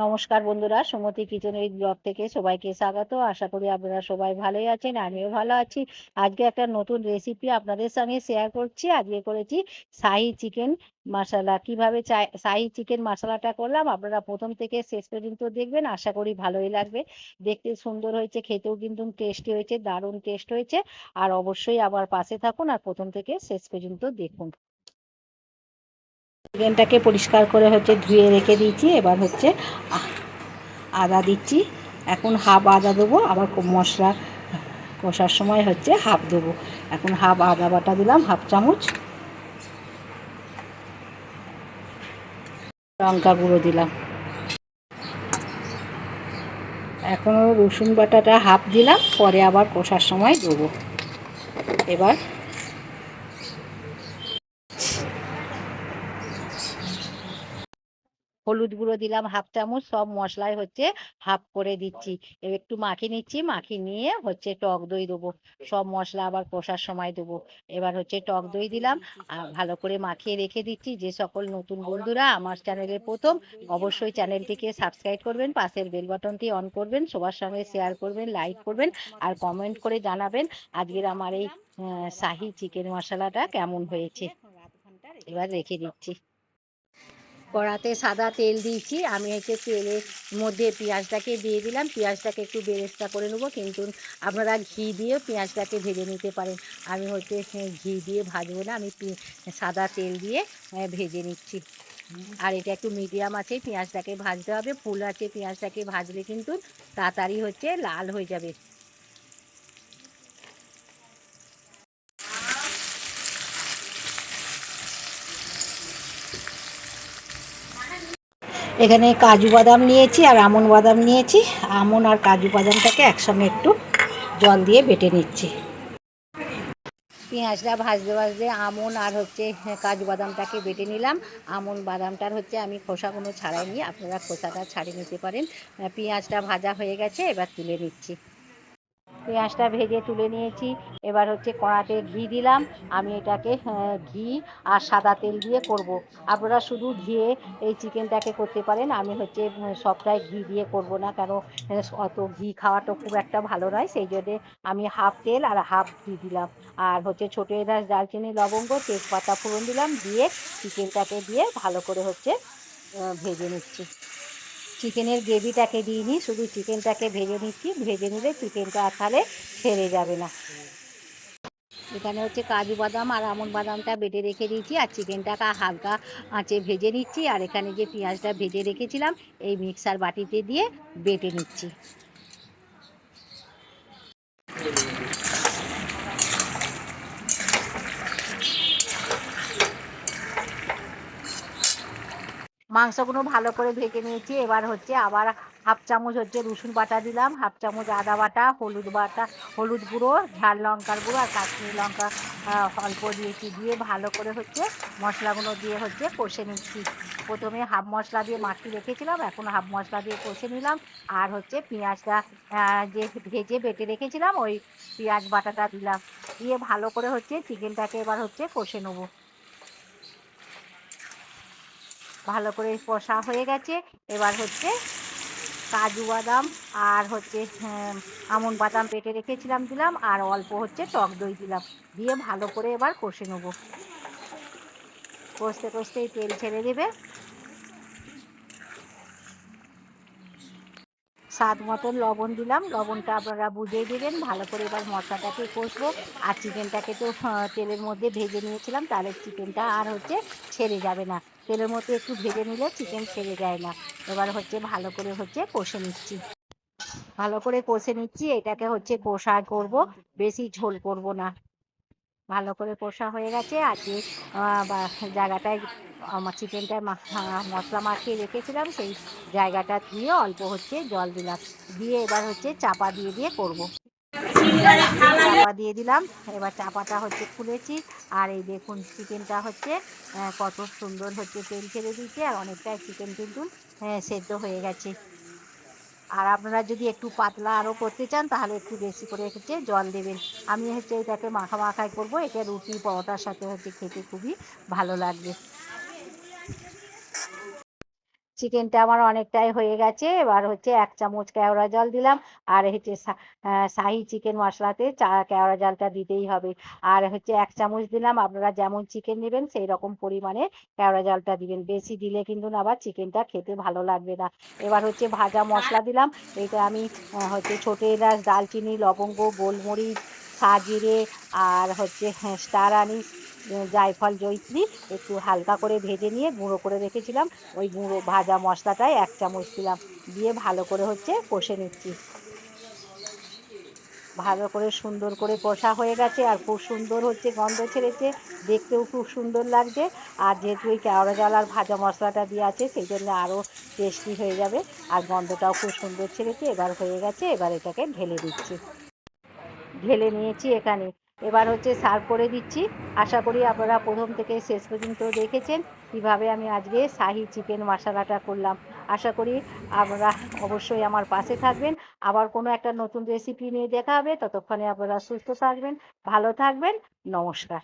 নমস্কার বন্ধুরা, সুমতি kitchen with blog থেকে সবাইকে স্বাগত। আশা করি আপনারা সবাই ভালোই আছেন, আমিও ভালো আছি। আজকে একটা নতুন রেসিপি আপনাদের সঙ্গে শেয়ার করছি। আজকে করেছি শাহি চিকেন মশলা কীভাবে শাহি চিকেন মশলাটা করলাম আপনারা প্রথম থেকে শেষ পর্যন্ত দেখবেন, আশা করি ভালোই লাগবে। দেখতে সুন্দর হয়েছে, খেতেও কিন্তু টেস্টি হয়েছে, দারুণ টেস্ট হয়েছে। আর অবশ্যই আবার পাশে থাকুন আর প্রথম থেকে শেষ পর্যন্ত দেখুন। চিকেনটাকে পরিষ্কার করে হচ্ছে ধুয়ে রেখে দিয়েছি, এবার হচ্ছে আদা দিচ্ছি। এখন হাফ আদা দেবো, আবার মশলা কষার সময় হচ্ছে হাফ দেবো। এখন হাফ আদা বাটা দিলাম, হাফ চামচ। লঙ্কা গুঁড়ো দিলাম। এখনও রসুন বাটাটা হাফ দিলাম, পরে আবার কষার সময় দেবো। এবার হলুদ গুঁড়ো দিলাম হাফ চামচ, সব মশলাই হচ্ছে হাফ করে দিচ্ছি। একটু মাখিয়ে নিচ্ছি, মাখিয়ে নিয়ে হচ্ছে টক দই দেবো। সব মশলা আবার কষার সময় দেবো। এবার হচ্ছে টক দই দিলাম ভালো করে মাখিয়ে রেখে দিচ্ছি। যে সকল নতুন বন্ধুরা আমার চ্যানেলে প্রথম, অবশ্যই চ্যানেলটিকে সাবস্ক্রাইব করবেন, পাশের বেল বাটনটি অন করবেন, সবার সঙ্গে শেয়ার করবেন লাইক করবেন, আর কমেন্ট করে জানাবেন আজকের আমার এই শাহি চিকেন মশলাটা কেমন হয়েছে। এবার রেখে দিচ্ছি। কড়াতে সাদা তেল দিয়েছি। আমি হচ্ছে তেলের মধ্যে পেঁয়াজটাকে দিয়ে দিলাম। পেঁয়াজটাকে একটু বেরেস্তা করে নেব। কিন্তু আপনারা ঘি দিয়েও পেঁয়াজটাকে ভেজে নিতে পারেন। আমি হচ্ছে ঘি দিয়ে ভাজবো না। আমি সাদা তেল দিয়ে ভেজে নিচ্ছি। আর এটা একটু মিডিয়াম আছে। পেঁয়াজটাকে ভাজতে হবে। ফুল আছে। পেঁয়াজটাকে ভাজলে কিন্তু তাড়াতাড়ি হচ্ছে লাল হয়ে যাবে। এখানে কাজু বাদাম নিয়েছি আর আমন বাদাম নিয়েছি। আমন আর কাজু বাদামটাকে একসঙ্গে একটু জল দিয়ে বেটে নিচ্ছি। পেঁয়াজটা ভাজতে ভাজতে আমন আর হচ্ছে কাজু বাদামটাকে বেটে নিলাম। আমন বাদামটার হচ্ছে আমি খোসাগুলো ছাড়াই ছাড়াইনি। আপনারা খোসাটা ছাড়িয়ে নিতে পারেন। পেঁয়াজটা ভাজা হয়ে গেছে, এবার তুলে নিচ্ছি। পেঁয়াজটা ভেজে তুলে নিয়েছি। এবার হচ্ছে কড়াতে ঘি দিলাম। আমি এটাকে ঘি আর সাদা তেল দিয়ে করব। আপনারা শুধু ঘিয়ে এই চিকেনটাকে করতে পারেন। আমি হচ্ছে সবটাই ঘি দিয়ে করব না। কেন অত ঘি খাওয়াটা খুব একটা ভালো নয়। সেই জন্যে আমি হাফ তেল আর হাফ ঘি দিলাম। আর হচ্ছে ছোটো এলাচ, দারচিনি, লবঙ্গ, তেজপাতা ফোড়ন দিলাম। দিয়ে চিকেনটাকে দিয়ে ভালো করে হচ্ছে ভেজে নিচ্ছি। চিকেনের গ্রেভিটাকে দিইনি শুধু চিকেনটাকে ভেজে নিচ্ছি। ভেজে নিলে চিকেনটা তাহলে ছেড়ে যাবে না। এখানে হচ্ছে কাজু বাদাম আর আমন বাদামটা বেটে রেখে দিয়েছি আর চিকেনটাকে হালকা আঁচে ভেজে নিচ্ছি। আর এখানে যে পেঁয়াজটা ভেজে রেখেছিলাম, এই মিক্সার বাটিতে দিয়ে বেটে নিচ্ছি। মাংসগুলো ভালো করে ভেজে নিয়েছি। এবার হচ্ছে আবার হাফ চামচ হচ্ছে রসুন বাটা দিলাম। হাফ চামচ আদা বাটা, হলুদ বাটা, হলুদ গুঁড়ো, ঝাল লঙ্কার গুঁড়ো আর কাশ্মীরি লঙ্কা অল্প দিয়েছি দিয়ে ভালো করে হচ্ছে মশলাগুলো দিয়ে হচ্ছে কষে নিচ্ছি। প্রথমে হাফ মশলা দিয়ে মাখিয়ে রেখেছিলাম, এখন হাফ মশলা দিয়ে কষে নিলাম। আর হচ্ছে পেঁয়াজটা যে ভেজে বেটে রেখেছিলাম, ওই পেঁয়াজ বাটাটা দিলাম। দিয়ে ভালো করে হচ্ছে চিকেনটাকে এবার হচ্ছে কষে নেব। ভালো করে কষা হয়ে গেছে। এবার হচ্ছে কাজু বাদাম আর হচ্ছে হ্যাঁ, আমন বাদাম পেটে রেখেছিলাম দিলাম আর অল্প হচ্ছে টক দই দিলাম। দিয়ে ভালো করে এবার কষে নেব। কষতে কষতেই তেল ছেড়ে দেবে। স্বাদ মতন লবণ দিলাম। লবণটা আপনারা বুঝিয়ে দেবেন। ভালো করে এবার মশলাটাকে কষবো। আর চিকেনটাকে তো তেলের মধ্যে ভেজে নিয়েছিলাম। তাহলে চিকেনটা আর হচ্ছে ছেড়ে যাবে না। তেলের মধ্যে একটু ভেজে নিলে চিকেন ছেড়ে যায় না। এবার হচ্ছে ভালো করে হচ্ছে কষে নিচ্ছি। ভালো করে কষে নিচ্ছি। এটাকে হচ্ছে কষা করব। বেশি ঝোল করব না। ভালো করে কষা হয়ে গেছে। আর যে জায়গাটায় আমার চিকেনটা মশলা মাখিয়ে রেখেছিলাম, সেই জায়গাটা দিয়ে অল্প হচ্ছে জল দিলাম। দিয়ে এবার হচ্ছে চাপা দিয়ে দিয়ে করব। চাপা দিয়ে দিলাম, এবার চাপাটা হচ্ছে খুলেছি আর এই দেখুন, চিকেনটা হচ্ছে কত সুন্দর হচ্ছে তেল ছেড়ে দিচ্ছে আর অনেকটাই চিকেন কিন্তু সেদ্ধ হয়ে গেছে। আর আপনারা যদি একটু পাতলা আরও করতে চান, তাহলে একটু বেশি করে হচ্ছে জল দেবেন। আমি হচ্ছে এটাকে মাখা মাখাই করব এটা রুটি, পরোটার সাথে হচ্ছে খেতে খুবই ভালো লাগবে। চিকেনটা আমার অনেকটাই হয়ে গেছে। এবার হচ্ছে এক চামচ কেওড়া জল দিলাম। আর হচ্ছে শাহি চিকেন মশলাতে চা কেওড়া জলটা দিতেই হবে। আর হচ্ছে এক চামচ দিলাম আপনারা যেমন চিকেন নেবেন সেই রকম পরিমাণে কেওড়া জলটা দিবেন। বেশি দিলে কিন্তু না আবার চিকেনটা খেতে ভালো লাগবে না। এবার হচ্ছে ভাজা মশলা দিলাম। এটা আমি হচ্ছে ছোট এলাচ দালচিনি লবঙ্গ গোলমরিচ সাজিরে আর হচ্ছে হ্যাঁ, স্টার আনিস। জায়ফল জয়িত্রী, একটু হালকা করে ভেজে নিয়ে গুঁড়ো করে রেখেছিলাম। ওই গুঁড়ো ভাজা মশলাটাই এক চামচ দিলাম। দিয়ে ভালো করে হচ্ছে কষে নিচ্ছি। ভালো করে সুন্দর করে কষা হয়ে গেছে আর খুব সুন্দর হচ্ছে গন্ধ ছেড়েছে। দেখতেও খুব সুন্দর লাগছে। আর যেহেতু ওই কেওড়া জল আর ভাজা মশলাটা দিয়ে আছে, সেই জন্য আরও টেস্টি হয়ে যাবে। আর গন্ধটাও খুব সুন্দর ছেড়েছে। এবার হয়ে গেছে, এবার এটাকে ঢেলে দিচ্ছি। ঢেলে নিয়েছি এখানে এবার হচ্ছে সার্ভ করে দিচ্ছি। আশা করি আপনারা প্রথম থেকে শেষ পর্যন্ত দেখেছেন কীভাবে আমি আজকে শাহি চিকেন মশলাটা করলাম। আশা করি আপনারা অবশ্যই আমার পাশে থাকবেন। আবার কোনো একটা নতুন রেসিপি নিয়ে দেখা হবে। ততক্ষণে আপনারা সুস্থ থাকবেন, ভালো থাকবেন। নমস্কার।